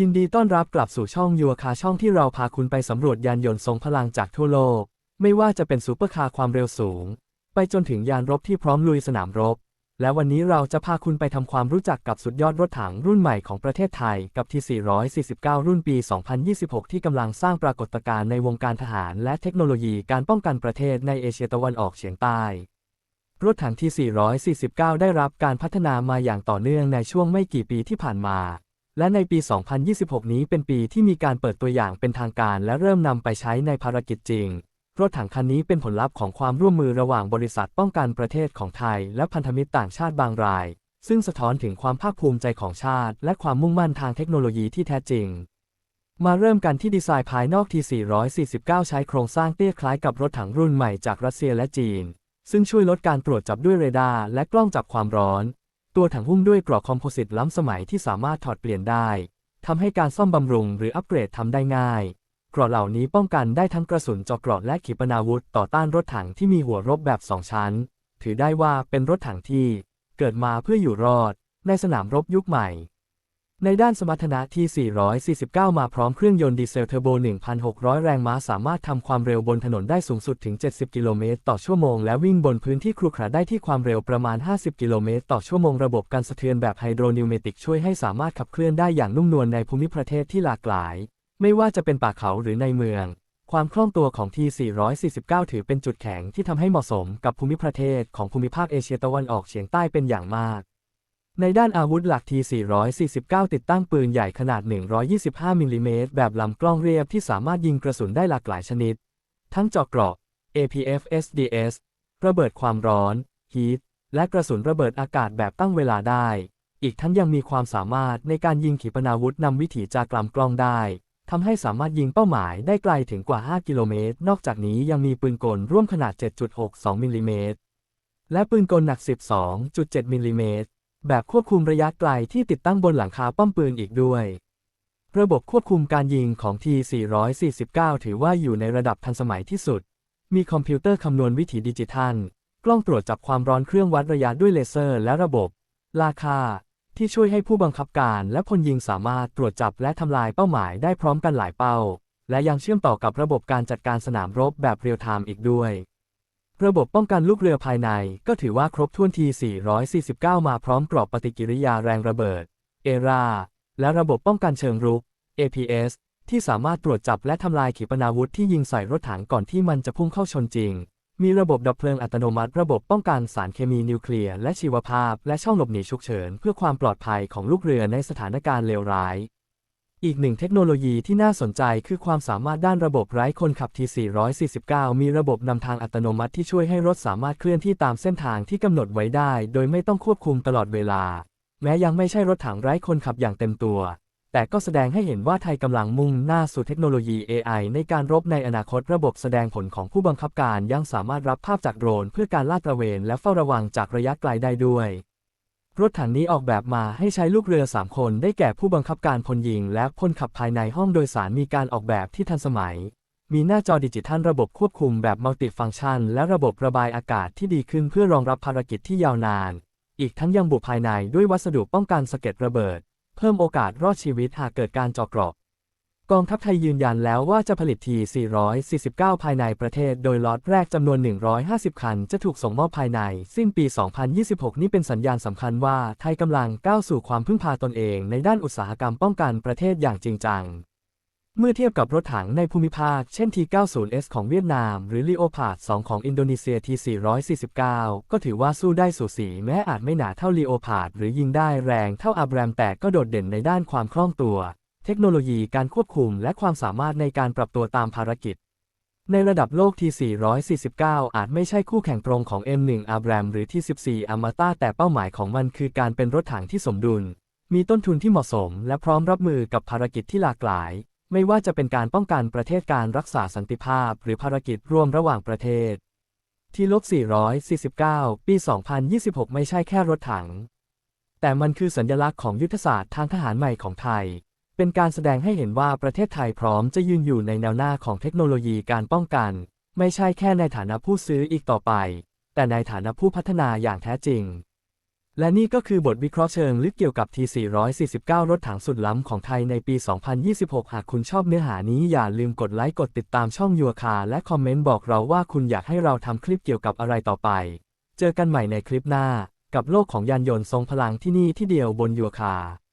ยินดีต้อนรับกลับสู่ช่องยัวคาช่องที่เราพาคุณไปสำรวจยานยนต์ทรงพลังจากทั่วโลก ไม่ว่าจะเป็นซูเปอร์คาร์ความเร็วสูง ไปจนถึงยานรบที่พร้อมลุยสนามรบ และวันนี้เราจะพาคุณไปทำความรู้จักกับสุดยอดรถถังรุ่นใหม่ของประเทศไทยกับ T449 รุ่นปี 2026 ที่กำลังสร้างปรากฏการณ์ในวงการทหารและเทคโนโลยีการป้องกันประเทศในเอเชียตะวันออกเฉียงใต้รถถัง T449 ได้รับการพัฒนามาอย่างต่อเนื่องในช่วงไม่กี่ปีที่ผ่านมา และในปี 2026 นี้เป็นปีที่มีการเปิดตัวอย่างเป็นทางการและเริ่มนำไปใช้ในภารกิจจริง รถถังคันนี้เป็นผลลัพธ์ของความร่วมมือระหว่างบริษัทป้องกันประเทศของไทย และพันธมิตรต่างชาติบางราย ซึ่งสะท้อนถึงความภาคภูมิใจของชาติ และความมุ่งมั่นทางเทคโนโลยีที่แท้จริง มาเริ่มกันที่ดีไซน์ภายนอก T449 ใช้โครงสร้างเตี้ยคล้ายกับรถถังรุ่นใหม่จากรัสเซียและจีน ซึ่งช่วยลดการตรวจจับด้วยเรดาร์และกล้องจับความร้อน ตัวถังหุ้มด้วยกรอบคอมโพสิตล้ำสมัยที่สามารถถอดเปลี่ยนได้ ทำให้การซ่อมบำรุงหรืออัปเกรดทำได้ง่ายเกราะเหล่านี้ป้องกันได้ทั้งกระสุนเจาะเกราะและขีปนาวุธต่อต้านรถถังที่มีหัวรบแบบสองชั้น ถือได้ว่าเป็นรถถังที่ เกิดมาเพื่ออยู่รอด ในสนามรบยุคใหม่ ในด้านสมรรถนะที่ 449 มาพร้อมเครื่องยนต์ดีเซลเทอร์โบ 1,600 แรงม้า สามารถทำความเร็วบนถนนได้สูงสุดถึง 70 กิโลเมตรต่อชั่วโมง และวิ่งบนพื้นที่ครุขระได้ที่ความเร็วประมาณ 50 กิโลเมตรต่อชั่วโมง ระบบการสะเทือนแบบไฮโดรนิวเมติกช่วยให้สามารถขับเคลื่อนได้อย่างนุ่มนวลในภูมิประเทศที่หลากหลาย ไม่ว่าจะเป็นป่าเขาหรือในเมือง ความคล่องตัวของ T449 ถือเป็นจุดแข็งที่ทำให้เหมาะสมกับภูมิประเทศของภูมิภาคเอเชียตะวันออกเฉียงใต้เป็นอย่างมาก ในด้านอาวุธหลัก T449 ติดตั้งปืนใหญ่ขนาด 125 มิลลิเมตรแบบลำกล้องเรียบที่สามารถยิงกระสุนได้หลากหลายชนิด ทั้งเจาะเกราะ APF SDS ระเบิดความร้อน Heat และกระสุนระเบิดอากาศแบบตั้งเวลาได้ อีกทั้งยังมีความสามารถในการยิงขีปนาวุธนำวิถีจากลำกล้องได้ทำให้สามารถยิงเป้าหมายได้ไกลถึงกว่า 5 กิโลเมตร นอกจากนี้ยังมีปืนกลร่วมขนาด 7.62 มิลลิเมตร และปืนกลหนัก 12.7 มิลลิเมตร แบบควบคุมระยะไกลที่ติดตั้งบนหลังคาป้อมปืนอีกด้วย ระบบควบคุมการยิงของ T449 ถือว่าอยู่ในระดับทันสมัยที่สุด มีคอมพิวเตอร์คำนวณวิถีดิจิทัล กล้องตรวจจับความร้อนเครื่องวัดระยะด้วยเลเซอร์ และระบบ ราคา ที่ช่วยให้ผู้บังคับการและพลยิงสามารถตรวจจับและทำลายเป้าหมายได้พร้อมกันหลายเป้า และยังเชื่อมต่อกับระบบการจัดการสนามรบแบบเรียลไทม์อีกด้วย ระบบป้องกันลูกเรือภายในก็ถือว่าครบถ้วนที 449 มาพร้อมกรอบปฏิกิริยาแรงระเบิด เอราและระบบป้องกันเชิงรุก APS ที่สามารถตรวจจับและทำลายขีปนาวุธที่ยิงใส่รถถังก่อนที่มันจะพุ่งเข้าชนจริง มีระบบดับเพลิงอัตโนมัติ ระบบป้องกันสารเคมีนิวเคลียร์และชีวภาพ และช่องหลบหนีฉุกเฉิน เพื่อความปลอดภัยของลูกเรือในสถานการณ์เลวร้าย อีกหนึ่งเทคโนโลยีที่น่าสนใจคือความสามารถด้านระบบไร้คนขับ T449 มีระบบนำทางอัตโนมัติที่ช่วยให้รถสามารถเคลื่อนที่ตามเส้นทางที่กำหนดไว้ได้ โดยไม่ต้องควบคุมตลอดเวลา แม้ยังไม่ใช่รถถังไร้คนขับอย่างเต็มตัว แต่ก็แสดงให้เห็นว่าไทยกำลังมุ่งหน้าสู่เทคโนโลยี AI ในการรบในอนาคตระบบแสดงผลของผู้บังคับการยังสามารถรับภาพจากโดรน เพื่อการลาดตระเวนและเฝ้าระวังจากระยะไกลได้ด้วย รถถังนี้ออกแบบมาให้ใช้ลูกเรือ 3 คนได้แก่ผู้บังคับการพลยิง และพลขับภายในห้องโดยสารมีการออกแบบที่ทันสมัย มีหน้าจอดิจิทัลระบบควบคุมแบบมัลติฟังก์ชัน และระบบระบายอากาศที่ดีขึ้นเพื่อรองรับภารกิจที่ยาวนาน อีกทั้งยังบุภายในด้วยวัสดุป้องกันสะเก็ดระเบิด เพิ่มโอกาสรอดชีวิตหากเกิดการเจาะกรอบ กองทัพไทยยืนยันแล้วว่าจะผลิตที 449 ภายในประเทศ โดยล็อตแรกจำนวน 150 คัน จะถูกส่งมอบภายใน สิ้นปี 2026 นี้เป็นสัญญาณสำคัญว่าไทยกำลังก้าวสู่ความพึ่งพาตนเองในด้านอุตสาหกรรมป้องกันประเทศอย่างจริงจัง เมื่อเทียบกับรถถังในภูมิภาค เช่น T90S ของเวียดนาม หรือ Leopard 2 ของอินโดนีเซีย T449 ก็ถือว่าสู้ได้สูสีแม้อาจไม่หนาเท่า Leopard หรือยิงได้แรงเท่าอับแรมแต่ก็โดดเด่นในด้านความคล่องตัว เทคโนโลยีการควบคุมและความสามารถในการปรับตัวตามภารกิจ ในระดับโลก T449 อาจไม่ใช่คู่แข่งตรงของ M1 Abram หรือ T14 Amata แต่เป้าหมายของมันคือการเป็นรถถังที่สมดุล มีต้นทุนที่เหมาะสม และพร้อมรับมือกับภารกิจที่หลากหลาย ไม่ว่าจะเป็นการป้องกันประเทศการรักษาสันติภาพ หรือภารกิจร่วมระหว่างประเทศ ที่ลบ 449 ปี 2026 ไม่ใช่แค่รถถัง แต่มันคือสัญลักษณ์ของยุทธศาสตร์ทางทหารใหม่ของไทย เป็นการแสดงให้เห็นว่าประเทศไทยพร้อมจะยืนอยู่ในแนวหน้าของเทคโนโลยีการป้องกัน ไม่ใช่แค่ในฐานะผู้ซื้ออีกต่อไป แต่ในฐานะผู้พัฒนาอย่างแท้จริง และนี่ก็คือบทวิเคราะห์เชิงลึกเกี่ยวกับ T449 รถถังสุดล้ำของไทยในปี 2026 หากคุณชอบเนื้อหานี้อย่าลืมกดไลค์กดติดตามช่องยัวคาและคอมเมนต์บอกเราว่าคุณอยากให้เราทำคลิปเกี่ยวกับอะไรต่อไป เจอกันใหม่ในคลิปหน้า กับโลกของยานยนต์ทรงพลังที่นี่ที่เดียวบนยัวคา